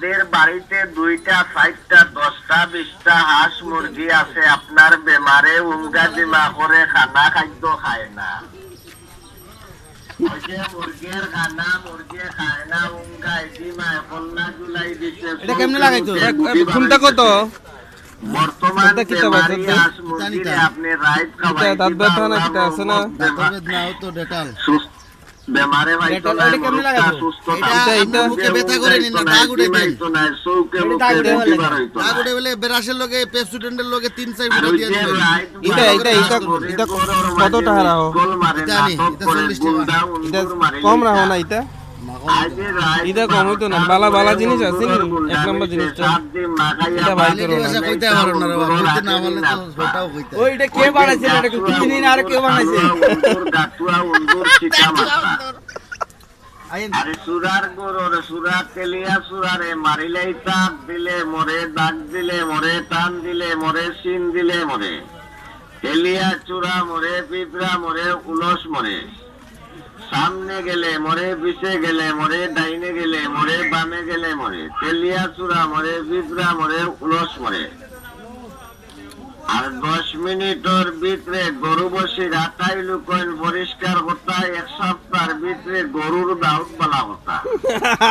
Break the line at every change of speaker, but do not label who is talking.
যাদের বাড়িতে দুইটা চারটা দশটা বিশটা হাঁস মুরগি আছে। আপনার বেমারে উঙ্গা দিমা করে খানা খাদ্য খায় না। মুরগির খানা মুরগি খায় কন্যা জুলাই দিচ্ছে
এটা কেমনে লাগাইতো?
কত?
বর্তমান আপনি খাওয়াই সুস্থ বেমারে ভাইতো
এটা-
না
এটা কেমনে লাগাবো?
সুস্থ
এটা
থাকতে
এটা
মুখে ব্যথা করে নিন না, দাগ উঠে দেন।
হইতো না, চৌকে মুখে
দাগ দেওয়া
রুটি
লাগে।
বার হইতো না।
আগুনে বলে বেরাসের লগে পেপসুডেন্টের লগে তিন চার ফুটা দিয়ে
যে
এটা- এটা- এটা- এটা কত টাকা রাখো?
গোল মারে,
এটা নি,
করে, গুন্ডা, উন্দুর মারে
কম। রাখো না এটা
রাইত
কম হইতো না, বালা- বালা জিনিস আছে নি? এক নম্বর জিনিসটা। এটা বাইর করো না।
কইতে পারো না বাবা কইতে না
রাখে
তো ওটাও কইতে
ওই এটা কে বানাইছে? এটা কি তুমি না আর কেউ বানাইছে?
গাটুয়া উন্দুর চিটা মাথা আরে সুরার গরুর সুরা তেলিয়া সুরারে মারিলেই তাপ দিলে মরে দাগ দিলে মরে টান দিলে মরে সিন দিলে মরে। তেলিয়া চূড়া মরে পিঁপড়া মরে উলস মরে। সামনে গেলে মরে, পিছে গেলে মরে, ডাইনে গেলে মরে, বামে গেলে মরে, তেলিয়া চূড়া মরে বিপরা মরে, উলস মরে। আর দশ মিনিটের ভিতরে গরু বসে রাতাই লুকন, পরিষ্কার হতা এক সপ্তাহের ভিতরে গরুর দাউদ বলা হতা।